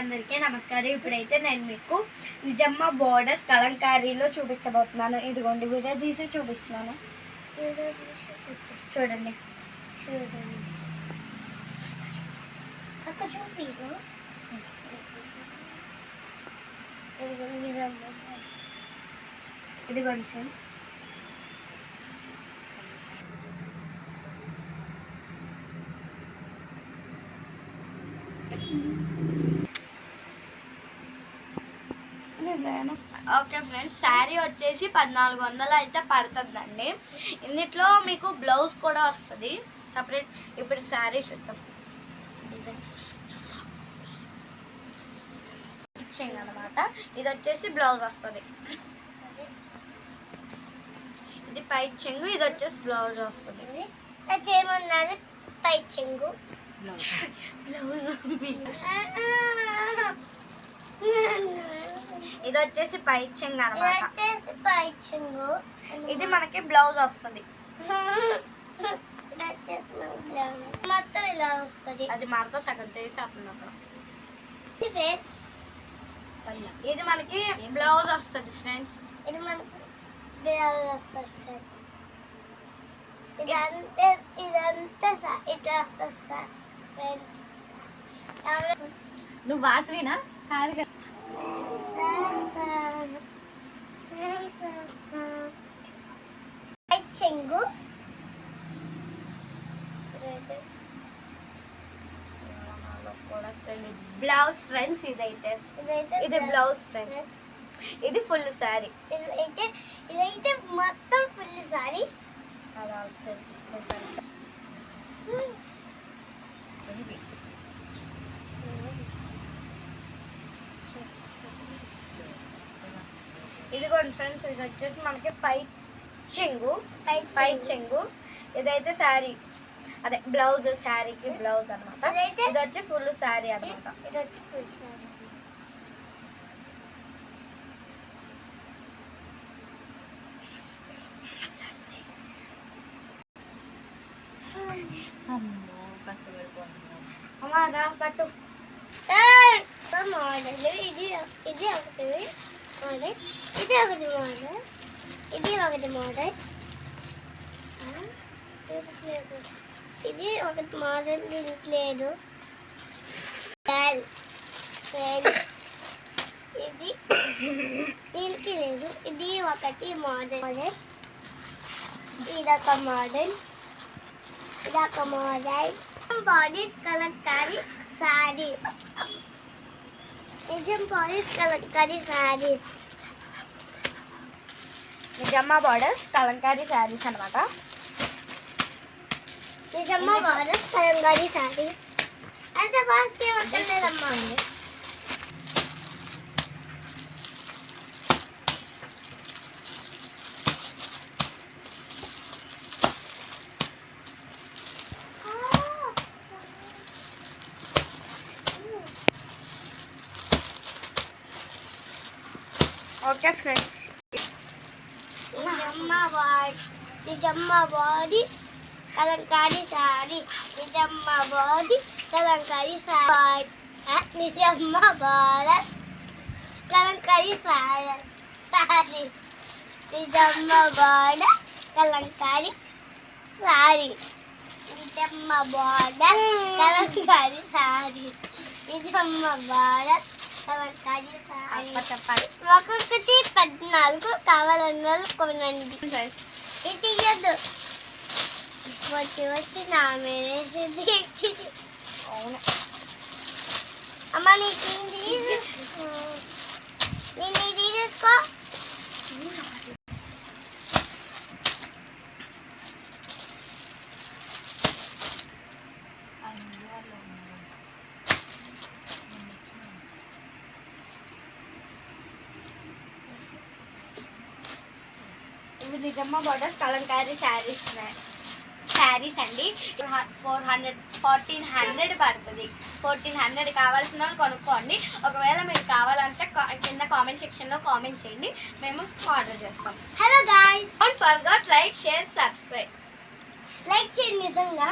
అందరికీ నమస్కారం. ఇప్పుడైతే నేను మీకు నిజమ్మ బోర్డర్స్ కలంకారీలో చూపించబోతున్నాను. ఇదిగోండి వీడియో తీసి చూపిస్తున్నాను. చూడండి. చూడండి అక్క చూపిదు ఇదిగోండి ఫ్రెండ్స్ ఓకే ఫ్రెండ్స్ శారీ వచ్చేసి పద్నాలుగు వందలు అయితే పడుతుందండి. ఇందులో మీకు బ్లౌజ్ కూడా వస్తుంది. సపరేట్ ఇప్పుడు శారీ చూద్దాం. డిజైన్. ఇచ్చేయండి అనమాట ఇది వచ్చేసి బ్లౌజ్ వస్తుంది. ఇది పై చెంగు ఇది వచ్చేసి బ్లౌజ్ వస్తుంది. చేయమన్నారు పై చెంగు. బ్లౌజ్. ఇది వచ్చేసి పై చెంగు అనమాట ఇది మనకి బ్లౌజ్ వస్తుంది. మొత్తం ఇలా వస్తుంది. అది మరత సగం చేసి అక్కడ. ఇది మనకి బ్లౌజ్ వస్తుంది ఫ్రెండ్స్. ఇది మనకు బ్లౌజ్ వస్తుంది ఫ్రెండ్స్. ఇదంతా ఇదంతా సా- ఇట్లా వస్తుంది సార్ ఫ్రెండ్స్. నువ్వు వాసవినా? కాదు కదా పై చెంగు. బ్లౌజ్ ఫ్రెండ్స్ ఇదైతే. ఇది బ్లౌజ్ ఫ్రెండ్స్ ఇది ఫుల్ శారీ ఇదైతే ఇదైతే మొత్తం ఫుల్ సారీ ఇదిగోండి ఫ్రెండ్స్ ఇది వచ్చేసి మనకి పై చెంగు పై చెంగు. ఇదైతే శారీ అదే బ్లౌజ్ శారీకి బ్లౌజ్ అనమాట ఇది వచ్చి ఫుల్ శారీ అనమాట ఇది వచ్చి ఫుల్ మోడల్ ఇది ఇది ఒకటి మోడల్ ఇది ఒకటి మోడల్ ఇది ఒకటి మోడల్ ఇది ఒకటి మోడల్ దీనికి లేదు. ఇది. దీనికి లేదు. ఇది ఒకటి మోడల్ మోడల్ ఇదొక మోడల్ ఇదొక మోడల్ బాడీస్ కలంకారీ సారీస్ నిజం బాడీస్ కలంకారీ సారీస్ నిజమ్మ బార్డర్స్ కలంకారీ శారీస్ అనమాట నిజమ్మ బాడీస్ కలంకారీ సారీస్ అంత ఫాస్ట్ ఏమక్కర్లేదమ్మా ఓకే ఫ్రెండ్స్ నిజమ్మ బాడీ నిజమ్మ బాడీ కలంకారీ సారీ నిజమ్మ బాడీ కలంకారీ సారీ నిజమ్మ బాడీ కలంకారీ సారీ సారీ నిజమ్మ బాడీ కలంకారీ సారీ నిజమ్మ బాడీ కలంకారీ సారీ నిజమ్మ బాడీ కలంకారీ సారీ చెప్పాలి ఒక్కొక్కటి పద్నాలుగు కావాలన్న వాళ్ళు కొనండి ఇది ఇయ్యద్దు వచ్చి వచ్చి నా మీరేసింది అవును అమ్మ నీకు ఇది నేను ఇది తీసుకో ఇవి నిజమ్మ బార్డర్స్ కలంకారీ శారీస్ శారీస్ అండి. ఫోర్ హండ్రెడ్ ఫోర్టీన్ హండ్రెడ్ పడుతుంది. ఫోర్టీన్ హండ్రెడ్ కావాల్సిన వాళ్ళు కొనుక్కోండి. ఒకవేళ మీకు కావాలంటే కింద కామెంట్ సెక్షన్లో కామెంట్ చేయండి. మేము ఆర్డర్ చేస్తాం. Hello guys don't forget like share subscribe like చేయండి నిజంగా.